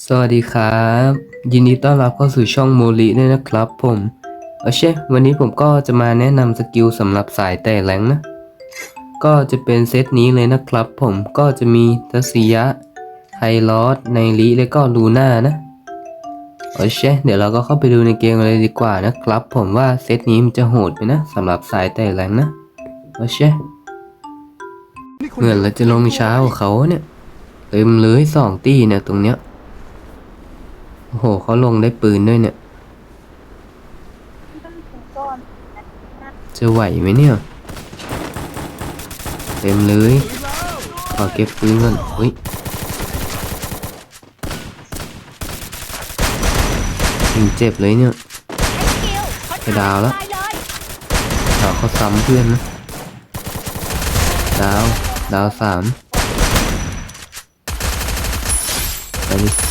สวัสดีครับ ยินดีต้อนรับเข้าสู่ช่องโมลิด้วยนะครับผมโอเควันนี้ผมก็จะมาแนะนำสกิลสำหรับสายแต่แรงนะ ก็จะเป็นเซตนี้เลยนะครับผมก็จะมีทัศยะไคลอสไนริและก็ลูน่านะโอเคเดี๋ยวเราก็เข้าไปดูในเกมเลยดีกว่านะครับ ผมว่าเซตนี้มันจะโหดไหมนะสำหรับสายแต่แรงนะโอเคเหมือนเราจะลงช้ากว่าเขาเนี่ยเต็มเลยสองตีเนี่ยตรงเนี้ย โอ้โหเขาลงได้ปืนด้วยเนี่ย จะไหวไหมเนี่ย เต็มเลย ขอเก็บปืนก่อนเฮ้ยยิงเจ็บเลยเนี่ยไปดาวแล้วดาวเขาซ้ำเพื่อนนะ ดาว ดาวสามไปดิ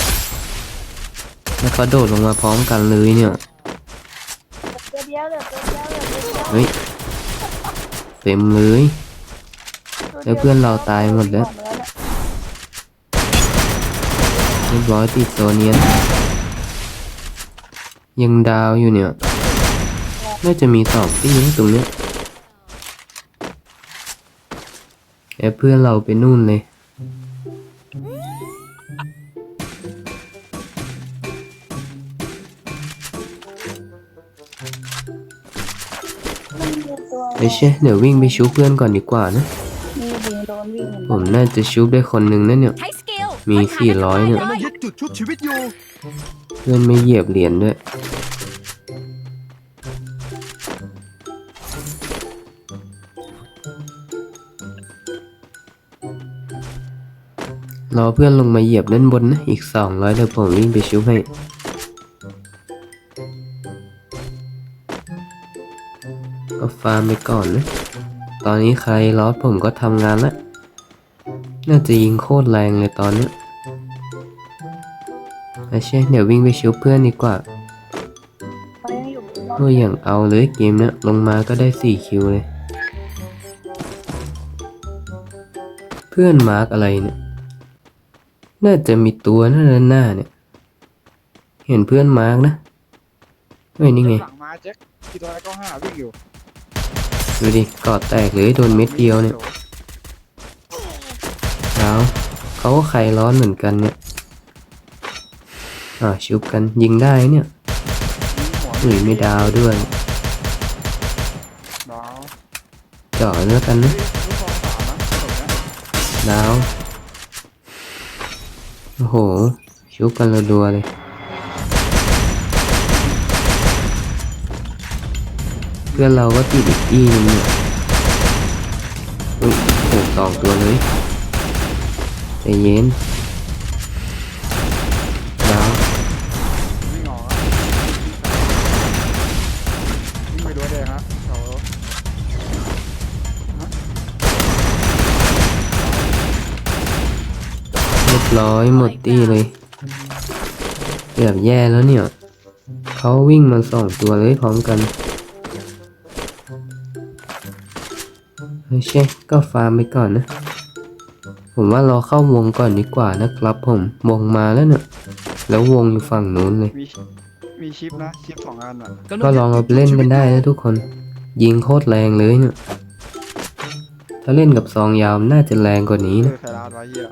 แล้วเขาโดดลงมาพร้อมกันเลยเนี่ยตัวเดียวเหลือตัวเดียวเหลือตัวเดียวเฮ้ยเต็มเลยแล้วเพื่อนเราตายหมดแล้วเรียบร้อยติดตัวเนียนยังดาวอยู่เนี่ยน่าจะมีสองที่นะตรงเนี้ยแอบเพื่อนเราไปนู่นเลย ไอ้เช่เดี๋ยววิ่งไปชูเพื่อนก่อนดีกว่านะมีดีโดนวิ่งผมน่าจะชูได้คนหนึ่งนะเนี่ย ใช้สกิลมีค้นหา400เนี่ยได้กำลังลยึดจุดชุบชีวิตอยู่เพื่อนไม่เหยียบเหรียญด้วย รอเพื่อนลงมาเหยียบด้านบนนะ อีกสองร้อยเดี๋ยวผมวิ่งไปชุบให้ ก็ฟาร์มไปก่อนนะ ตอนนี้ใครลอผมก็ทำงานล้วน่าจะยิงโคตรแรงเลยตอนนี้ยอาเช่เดี๋ยววิ่งไปชิวเพื่อนดีกว่าเขายังอย่างเอาเลยเกมเนี้ยลงมาก็ได้สี่คิวเลย เพื่อนมาร์กอะไรเนี่ย น่าจะมีตัวนั่นนะหน้าเนี่ย เห็นเพื่อนมาร์กนะ เฮ้ยนี่ไงหลังมาแจ็คที่ตัวอะไรก็ห้าวิ่งอยู่ ดูดิกอดแตกเลยโดนเม็ดเดียวเนี่ยเอาเขาก็ไขร้อนเหมือนกันเนี่ยอ่าชุบกันยิงได้เนี่ยหัวหรือไม่ดาวด้วยดาวเจาะแล้วกันนะลูกซองสามนะแบบเนี้ยดาว โอ้โห ชุบกันระดัวเลย พื่อนเราก็ติดอีกอีนึงเนี่ยอุ้ยโอ้สองตัวเลยใจเย็นดาววิ่งออกแล้ววิ่งไปด้วยแดงฮะแถวเรียบร้อยหมดตีเลยเกือบแย่แล้วเนี่ย เขาวิ่งมาสองตัวเลยพร้อมกัน โอเค ก็ฟาร์มไปก่อนนะ ผมว่ารอเข้าวงก่อนดีกว่านะครับ ผมวงมาแล้วเนี่ยแล้ววงอยู่ฝั่งนู้นเลย มีมีชิปนะชิปสองอันอะก็ลองเอาไปเล่นกันได้นะทุกคน ยิงโคตรแรงเลยเนี่ยถ้าเล่นกับซองยาวน่าจะแรงกว่านี้เคนะยใครร้านไว้เหี้ย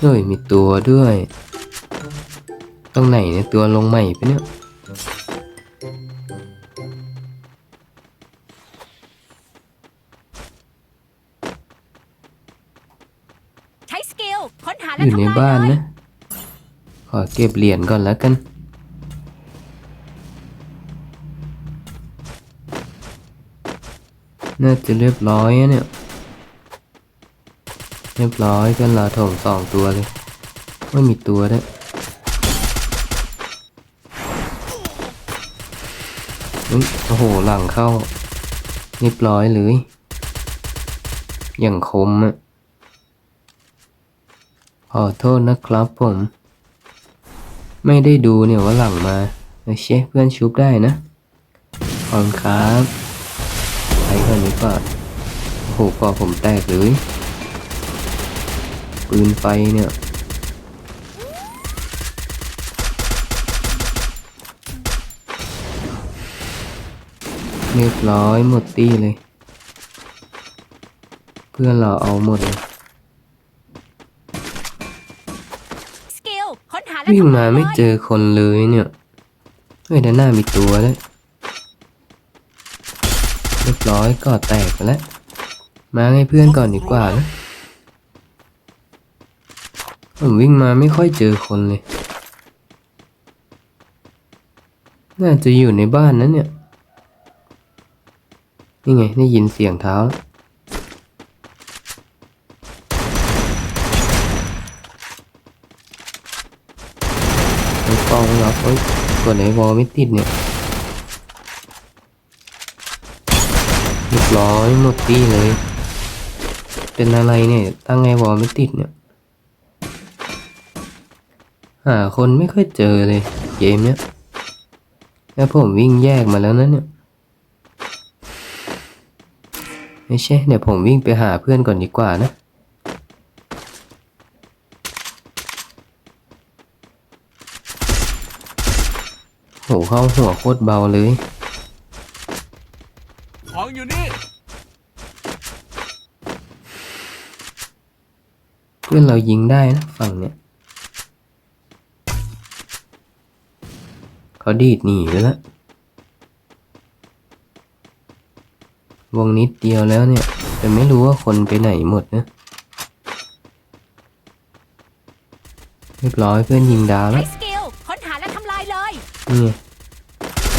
เฮ้ยมีตัวด้วย ตรงไหนเนี่ยตัวลงใหม่ปะเนี่ย บ้านนะ ขอเก็บเหรียญก่อนแล้วกัน น่าจะเรียบร้อยอะเนี่ย เรียบร้อยเพื่อนเราถงสองตัวเลยไม่มีตัวด้วยอุ๊ยโอ้โห หลังเข้า เรียบร้อยเลย อย่างคมอะ ขอโทษนะครับผม ไม่ได้ดูเนี่ยว่าหลังมาเช็คเพื่อนชุบได้นะ ขอบครับไปก่อนี้ก็โหก่อผมแตกเลยปืนไฟเนี่ยเรียบร้อยหมดตี้เลย เพื่อนเราเอาหมดเลย วิ่งมาไม่เจอคนเลยเนี่ย เฮ้ยด้านหน้ามีตัวด้วยเรียบร้อยก็แตกไปแล้ว มาให้เพื่อนก่อนดีกว่านะผมวิ่งมาไม่ค่อยเจอคนเลย น่าจะอยู่ในบ้านนั้นเนี่ย นี่ไงได้ยินเสียงเท้าแล้วไอ้ กล้องรับเอ้ยกดไอ้วอลไม่ติดเนี่ยเรียบร้อยหมดตี้เลย เป็นอะไรเนี่ย ตั้งไงวอลไม่ติดเนี่ย หาคนไม่ค่อยเจอเลยเกมเนี้ย แล้วผมวิ่งแยกมาแล้วนะเนี่ย ไม่ใช่ เดี๋ยวผมวิ่งไปหาเพื่อนก่อนดีกว่านะ โหเข้าหัวโคตรเบาเลย ของอยู่นี่ เพื่อนเรายิงได้นะฝั่งเนี้ยเขาดีดหนีไปแล้ววงนิดเดียวแล้วเนี่ย แต่ไม่รู้ว่าคนไปไหนหมดนะเรียบร้อยเพื่อนยิงดาวใช้แล้ว นี่ไง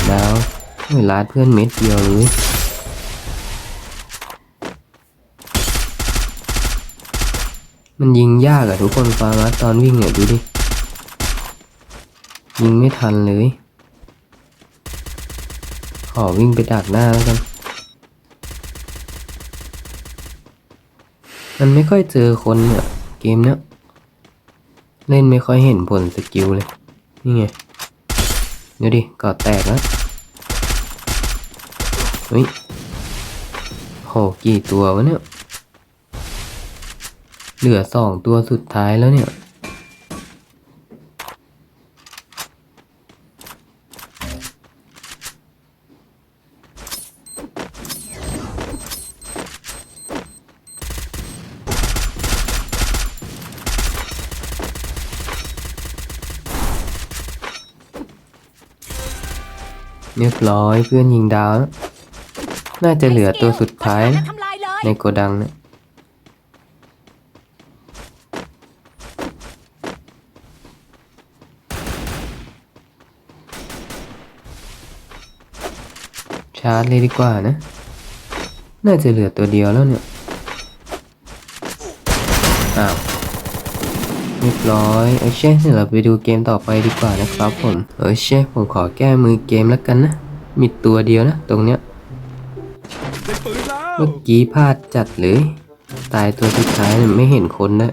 ดาวเฮ้ยลาดเพื่อนเม็ดเดียวเลยมันยิงยากอะทุกคนฟาร์มาตอนวิ่งเนี่ยดูดิ ยิงไม่ทันเลย ขอวิ่งไปดักหน้าแล้วกัน มันไม่ค่อยเจอคนเนี่ย เกมเนี้ย เล่นไม่ค่อยเห็นผลสกิลเลย นี่ไง เดี๋ยวดิกอแตกแล้วเฮ้ยโหกี่ตัววะเนี่ย เหลือสองตัวสุดท้ายแล้วเนี่ย ร้อยเพื่อนยิงดาว น่าจะเหลือตัวสุดท้ายในโกดังนะชาร์จเลยดีกว่านะ น่าจะเหลือตัวเดียวแล้วเนี่ย อ้าวเรียบร้อยโอเคเดี๋ยวเราไปดูเกมต่อไปดีกว่านะครับผมโอเคผมขอแก้มือเกมแล้วกันนะ มีตัวเดียวนะ ตรงเนี้ย เมื่อกี้พลาดจัดเลยตายตัวสุดท้ายไม่เห็นคนนะ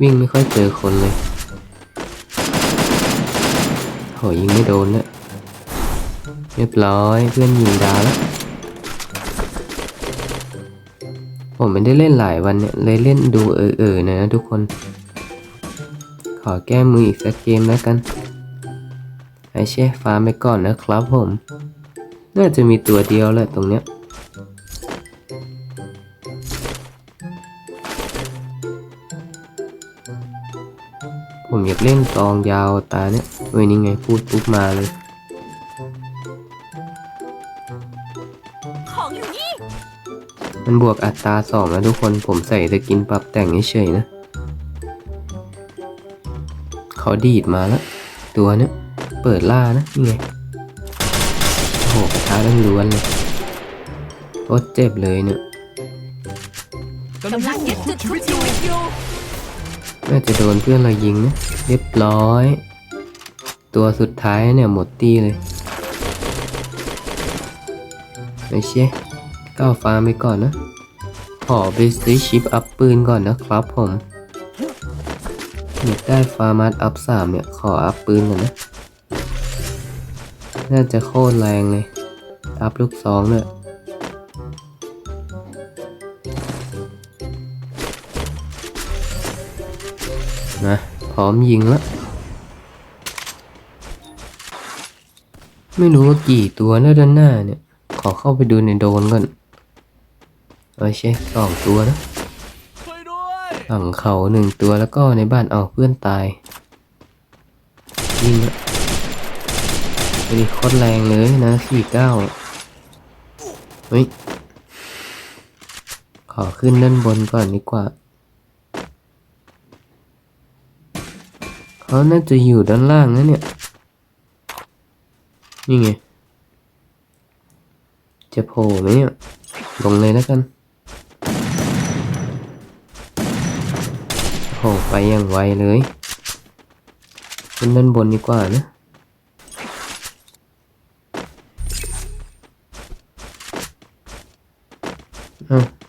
วิ่งไม่ค่อยเจอคนเลยโหยิงไม่โดนนะเรียบร้อยเพื่อนยิงดาวแล้วผมไม่ได้เล่นหลายวันเนี่ยเลยเล่นดูเออๆหน่อยนะทุกคน ขอแก้มืออีกสักเกมแล้วกัน ไอเช่ฟาร์มไปก่อนนะครับผม น่าจะมีตัวเดียวแหละตรงเนี้ยผมอยากเล่นตองยาวตาเนี่ยเว้ยนี่ไงพูดปุ๊บมาเลยของอยู่นี่มันบวกอัตราสองนะทุกคนผมใส่สกินปรับแต่งเฉยๆนะ เขาดีดมาแล้ว ตัวเนี้ย เปิดล่านะนี่ไงโอ้โหท้าเรื่องล้วนเลยโคตรเจ็บเลยเนี่ยกำลังยึดจุดทุกชีวิตอยู่น่าจะโดนเพื่อนเรายิงนะเรียบร้อย ตัวสุดท้ายเนี่ยหมดตี้เลยไอเช่ก้าวฟาร์มไปก่อนนะขอไปซื้อชิปอัพปืนก่อนนะครับผมอยากได้ฟาร์มัสอัพสามเนี่ย ขออัพปืนก่อนนะ น่าจะโคตรแรงเลย อัพลูกสองเนี่ยนะพร้อมยิงแล้วไม่รู้ว่ากี่ตัวนะด้านหน้าเนี่ย ขอเข้าไปดูในโดนก่อนโอเคสองตัวนะช่วยด้งเขาหนึ่งตัวแล้วก็ในบ้านเอาเพื่อนตายยิงและไป ดิโคตรแรงเลยนะสี่เก้าเฮ้ย ขอขึ้นด้านบนก่อนดีกว่า เขาน่าจะอยู่ด้านล่างนะเนี่ย นี่ไง จะโผล่ไหมเนี่ย ลงเลยแล้วกันโผล่ไปอย่างไวเลย ขึ้นด้านบนดีกว่านะ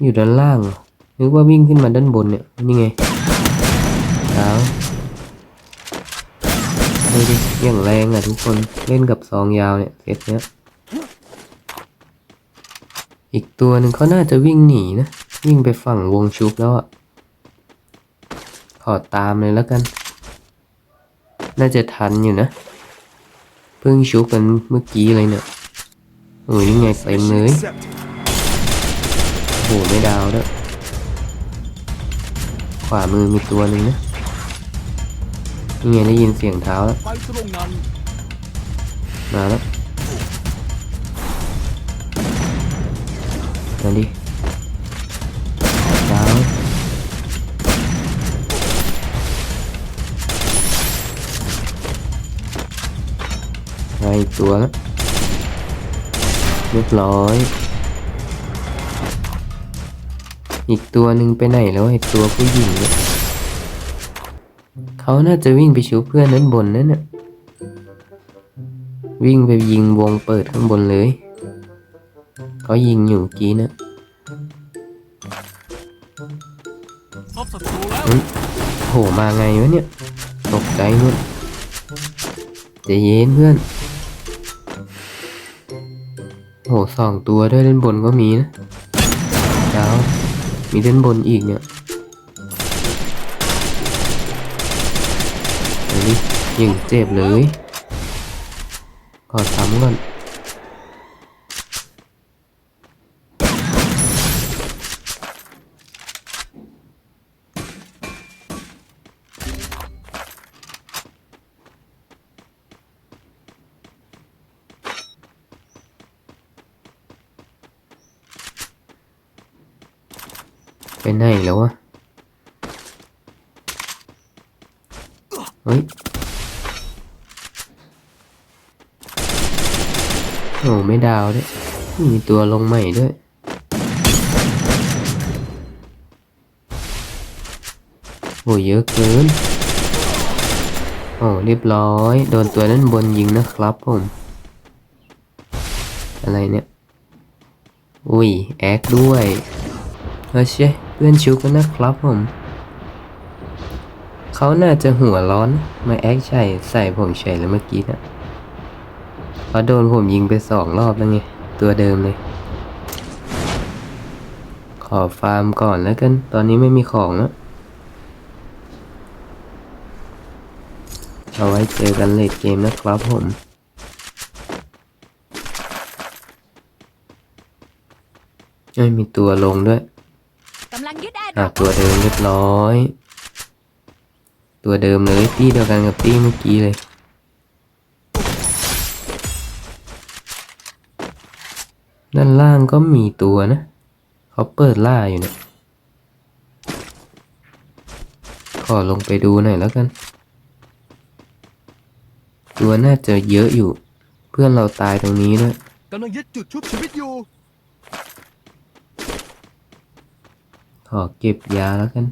อยู่ด้านล่างหรอนึกว่าวิ่งขึ้นมาด้านบนเนี่ย นี่ไงดาวดูดิอย่างแรงอะทุกคนเล่นกับซองยาวเนี่ยเซตเนี้ยอีกตัวหนึ่งเขาน่าจะวิ่งหนีนะ วิ่งไปฝั่งวงชุบแล้วอะขอตามเลยแล้วกัน น่าจะทันอยู่นะ เพิ่งชุบกันเมื่อกี้เลยเนี่ยโอ้ยนี่ไงเต็มเลย Accept โอ้โหไม่ดาวด้วย ขวามือมีตัวหนึ่งนะนี่ไงได้ยินเสียงเท้าแล้ว มาแล้วมาดิดาวมาอีกตัวแล้วเรียบร้อย อีกตัวหนึ่งไปไหนแล้วไอ้ตัวผู้หญิงเนี่ยเขาน่าจะวิ่งไปชูเพื่อนนั้นบนนั่นน่ะวิ่งไปยิงวงเปิดข้างบนเลยเขายิงอยู่เมื่อกี้นะพบศัตรูแล้วโผล่มาไงวะเนี่ย ตกใจหมดใจเย็นเพื่อนโหสองตัวด้วยด้านบนก็มีนะดาว มีด้านบนอีกเนี่ยเฮ้ยยิงเจ็บเลย ขอซ้ำก่อน ไปไหนแล้ววะ เฮ้ย โอ้ไม่ดาวด้วย มีตัวลงใหม่ด้วย โอ้เยอะเกิน โอ้เรียบร้อย โดนตัวนั้นบนยิงนะครับผม อะไรเนี่ย อุ้ย แอคด้วยเออเชเพื่อนชิวกันนะครับผม เขาน่าจะหัวร้อน มาแอคใส่ใส่ผมเฉยเลยเมื่อกี้นะเพราะโดนผมยิงไปสองรอบแล้วไง ตัวเดิมเลย ขอฟาร์มก่อนแล้วกัน ตอนนี้ไม่มีของแล้วเอาไว้เจอกันเลดเกมนะครับผมไม่มีตัวลงด้วย กำลังยึดแอร์ดรอะอปตัวเดิมเรียบร้อย ตัวเดิมเลยตี้เดียวกันกับตี้เมื่อกี้เลยด้านล่างก็มีตัวนะ เขาเปิดล่าอยู่เนะี่ย ขอลงไปดูหน่อยแล้วกัน ตัวน่าจะเยอะอยู่ เพื่อนเราตายตรงนี้ด้วยกำลังยึดจุดชุบชีวิตอยู่ อเก็บยาแล้วกัน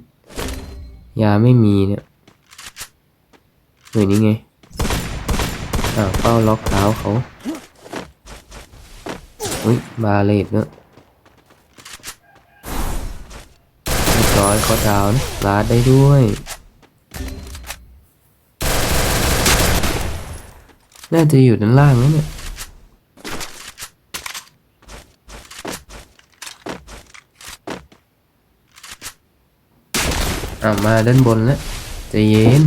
ยาไม่มีเนี่ยเฮ้ยนี่ไงอ้าวเป้าล็อกเท้าเขาอุ้ยบาเลตเนอะร้อยเขาดาวนะลาดได้ด้วยน่าจะอยู่ด้านล่างนะเนี่ย อ่ามาด้านบนแล้วใจเย็น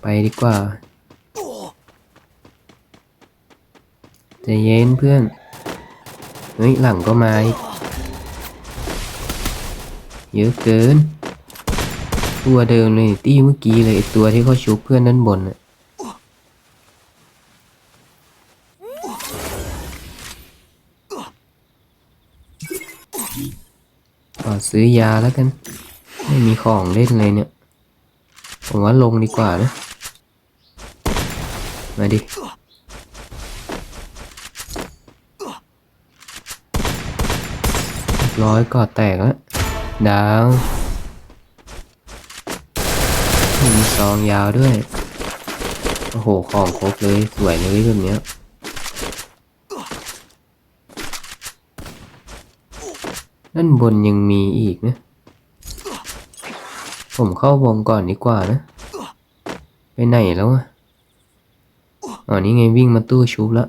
ไปดีกว่าใจเย็นเพื่อน เฮ้ย หลังก็มาเยอะเกิน ตัวเดิมเลยตี้เมื่อกี้เลยตัวที่เขาชุบเพื่อนด้านบนน่ะขอ ซื้อยาแล้วกัน ไม่มีของเล่นเลยเนี่ย ผมว่าลงดีกว่านะ มาดิ ร้อยกอดแตกแล้วดาวมีซองยาวด้วย โอ้โห ของครบเลย สวยเลยแบบเนี้ย ด้านบนยังมีอีกนะ ผมเข้าวงก่อนดีกว่านะ ไปไหนแล้วอะอ๋อนี่ไงวิ่งมาตู้ชุบล้ว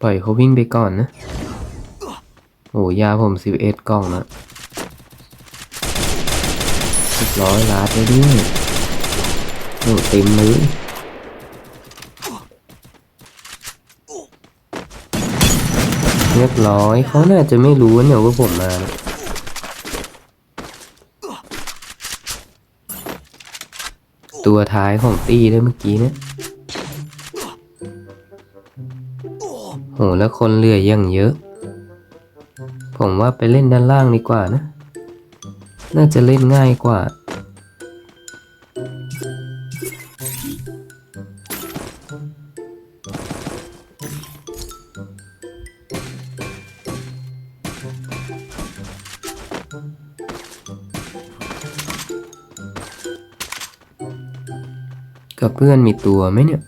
ปล่อยเขาวิ่งไปก่อนนะ โอ้ยาผมสิบเอ็ดกล่องแล้วเรียบร้อยลาดไปด้วยโอ้เต็มเล เรียบร้อยเขาน่าจะไม่รู้เนี่ยว่าผมมาตัวท้ายของตี้ด้เมื่อกี้เนี่ยโหแล้วคนเหลือยังเยอะ ผมว่าไปเล่นด้านล่างดีกว่านะ น่าจะเล่นง่ายกว่า กับเพื่อนมีตัวไหมเนี่ย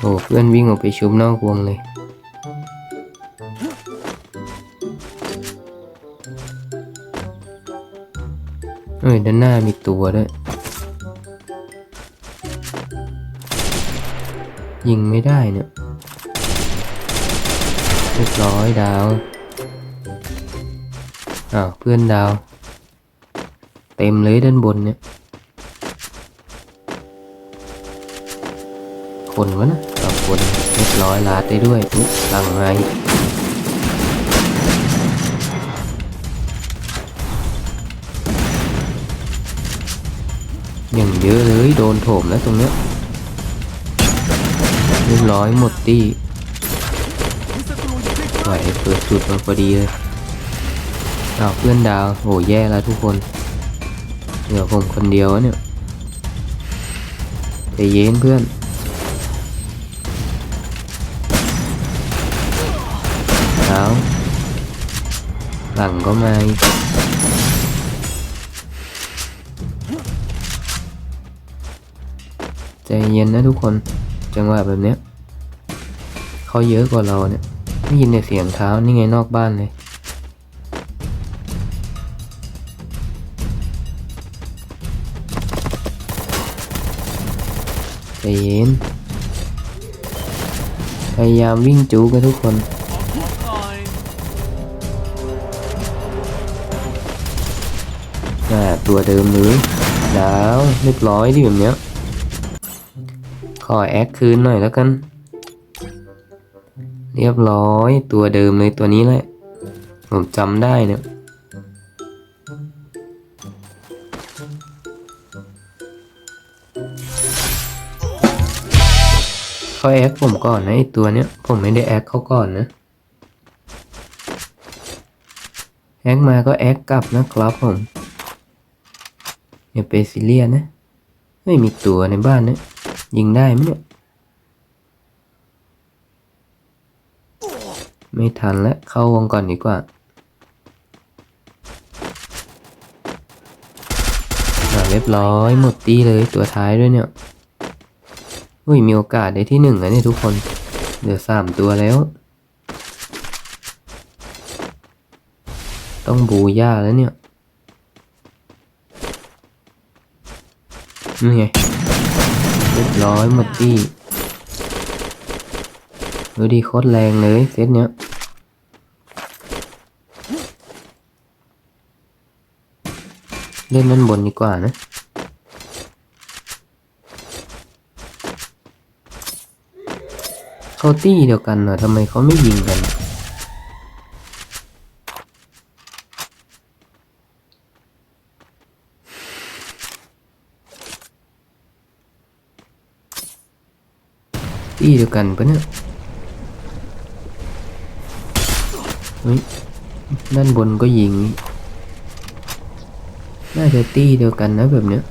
โอ้เพื่อนวิ่งออกไปชุบนอกวงเลยเอ้ยด้านหน้ามีตัวด้วย ยิงไม่ได้เนี่ยเรียบร้อยดาว อ้าวเพื่อนดาว เต็มเลยด้านบนเนี่ย คนวะนะสองคนเรียบร้อยลาดได้ด้วยอุ๊ยหลังไงอย่างเยอะเลยโดนโถมแล้วตรงเนี้ย รียบร้อยหมดตี้ไหวเปิดจุดมาพอดีเลยอ้าวเพื่อนดาวโหแย่แล้วทุกคนเหลือผมคนเดียวเนี่ยใจเย็นเพื่อนเอาหลังก็มาใจเย็นนะทุกคน จังหวะแบบเนี้ย เขาเยอะกว่าเราเนี่ยได้ยินแต่เสียงเท้านี่ไงนอกบ้านเลยใจเย็นพยายามวิ่งจูกันทุกคนน่าตัวเดิมเลยดาวเรียบร้อยดิแบบเนี้ย ขอแอคคืนหน่อยแล้วกัน เรียบร้อยตัวเดิมเลยตัวนี้แหละ ผมจำได้เนี่ยเขาแอคผมก่อนนะไอตัวเนี้ย ผมไม่ได้แอคเขาก่อนนะแอคมาก็แอคกลับนะครับผมอย่าไปซีเรียสนะไม่มีตัวในบ้านนะยิงได้ไหมเนี่ย ไม่ทันแล้วเข้าวงก่อนดีกว่าเรียบร้อยหมดตีเลยตัวท้ายด้วยเนี่ย อุ้ยมีโอกาสได้ที่หนึ่งแล้วเนี่ยทุกคน เหลือสามตัวแล้ว ต้องบูย่าแล้วเนี่ยนี่ไงเรียบร้อยหมดที่ดูดิโคตรแรงเลยเซตเนี้ย เล่นด้านบนดีกว่านะ เขาตี้เดียวกันเหรอทำไมเขาไม่ยิงกัน ตี้เดียวกันปะเนี่ยเฮ้ยด้านบนก็ยิงน่ น่าจะตีเดียวกันนะแบบเนี้ย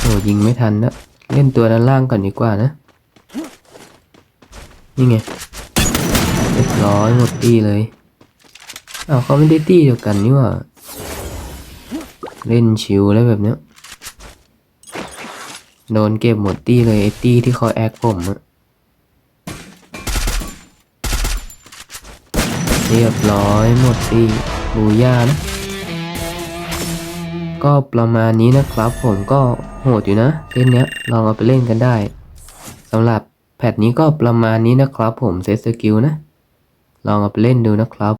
โอ้ยิงไม่ทันนะเล่นตัวด้านล่างก่อนดีกว่านะ นี่ไงเรียบร้อยหมดตีเลยอ้าวเขาไม่ได้ตีเดียวกันนี่หว่า เล่นชิวแล้วแบบเนี้ยโดนเก็บหมดตี้เลยไอ้ตี้ที่เขาแอคผมอะ เรียบร้อยหมดตีบูย่านะก็ประมาณนี้นะครับผมก็โหดอยู่นะเล่นเนี้ยลองเอาไปเล่นกันได้สำหรับแพทนี้ก็ประมาณนี้นะครับผมเซตสกิลนะ ลองเอาไปเล่นดูนะครับ